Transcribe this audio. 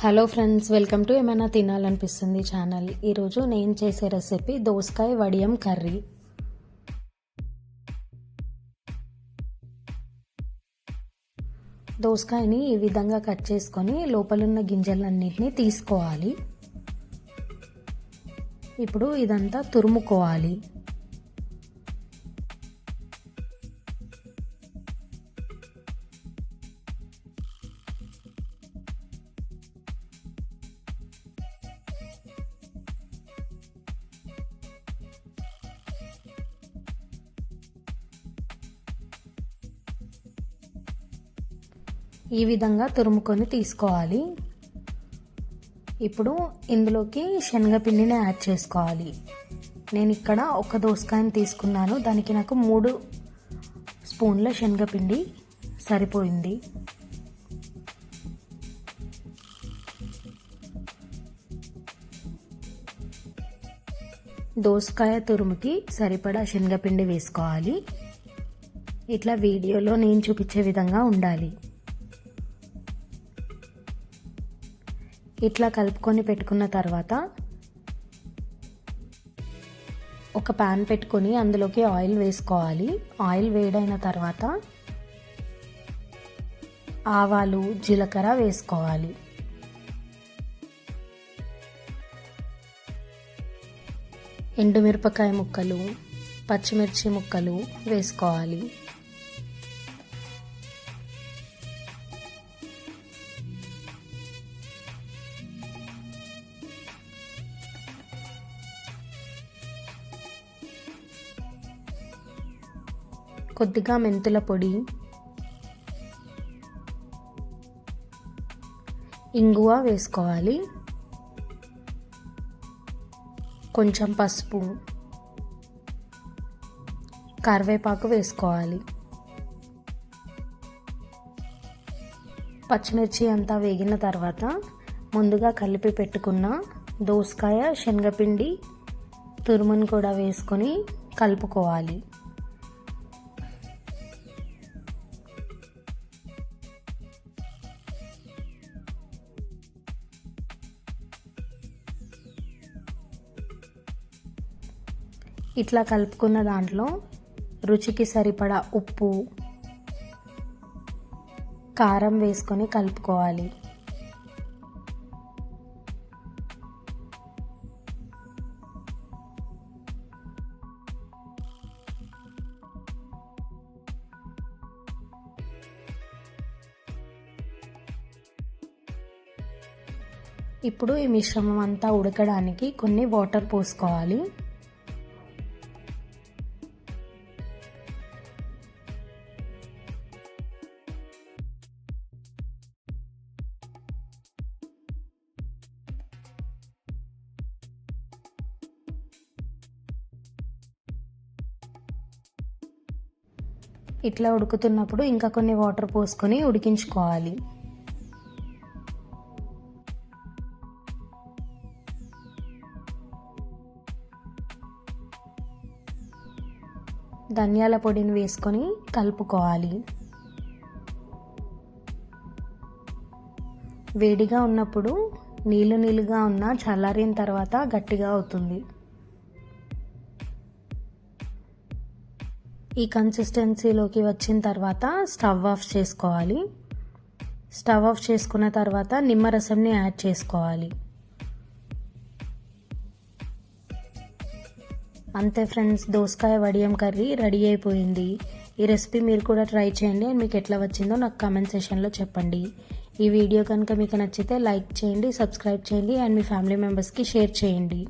Hello friends welcome to ఏమైనా తినాలనిపిస్తుంది channel. ఈరోజు నేను చేసే రెసిపీ దోసకాయ వడియం కర్రీ. దోసకాయని ఈ విధంగా కట్ చేసుకొని లోపలున్న గింజలన్నింటినీ తీసుకోవాలి. ఇప్పుడు ఇదంతా తురుముకోవాలి. ఈ విధంగా తురుముకొని తీసుకోవాలి. ఇప్పుడు ఇందులోకి శనగపిండిని యాడ్ చేసుకోవాలి. నేను ఇక్కడ ఒక దోసకాయని తీసుకున్నాను. దానికి నాకు మూడు స్పూన్ల శనగపిండి సరిపోయింది. దోసకాయ తురుముకి సరిపడా శనగపిండి వేసుకోవాలి. ఇట్లా వీడియోలో నేను చూపించే విధంగా ఉండాలి. ఇట్లా కలుపుకొని పెట్టుకున్న తర్వాత ఒక ప్యాన్ పెట్టుకొని అందులోకి ఆయిల్ వేసుకోవాలి. ఆయిల్ వేడైన తర్వాత ఆవాలు జీలకర్ర వేసుకోవాలి. ఎండుమిరపకాయ ముక్కలు పచ్చిమిర్చి ముక్కలు వేసుకోవాలి. కొద్దిగా మెంతుల పొడి ఇంగువ వేసుకోవాలి కొంచెం పసుపు కరివేపాకు వేసుకోవాలి. పచ్చిమిర్చి అంతా వేగిన తర్వాత ముందుగా కలిపి పెట్టుకున్న దోసకాయ శనగపిండి తురుమును కూడా వేసుకొని కలుపుకోవాలి. ఇట్లా కలుపుకున్న దాంట్లో రుచికి సరిపడా ఉప్పు కారం వేసుకొని కలుపుకోవాలి. ఇప్పుడు ఈ మిశ్రమం అంతా ఉడకడానికి కొన్ని వాటర్ పోసుకోవాలి. ఇట్లా ఉడుకుతున్నప్పుడు ఇంకా కొన్ని వాటర్ పోసుకొని ఉడికించుకోవాలి. ధనియాల పొడిని వేసుకొని కలుపుకోవాలి. వేడిగా ఉన్నప్పుడు నీళ్ళు నీళ్ళుగా ఉన్న చల్లారిన తర్వాత గట్టిగా అవుతుంది. ఈ కన్సిస్టెన్సీలోకి వచ్చిన తర్వాత స్టవ్ ఆఫ్ చేసుకోవాలి. స్టవ్ ఆఫ్ చేసుకున్న తర్వాత నిమ్మరసంని యాడ్ చేసుకోవాలి. అంతే ఫ్రెండ్స్ దోసకాయ వడియం కర్రీ రెడీ అయిపోయింది. ఈ రెసిపీ మీరు కూడా ట్రై చేయండి. అండ్ మీకు ఎట్లా వచ్చిందో నాకు కామెంట్ సెషన్లో చెప్పండి. ఈ వీడియో కనుక మీకు నచ్చితే లైక్ చేయండి సబ్స్క్రైబ్ చేయండి అండ్ మీ ఫ్యామిలీ మెంబర్స్కి షేర్ చేయండి.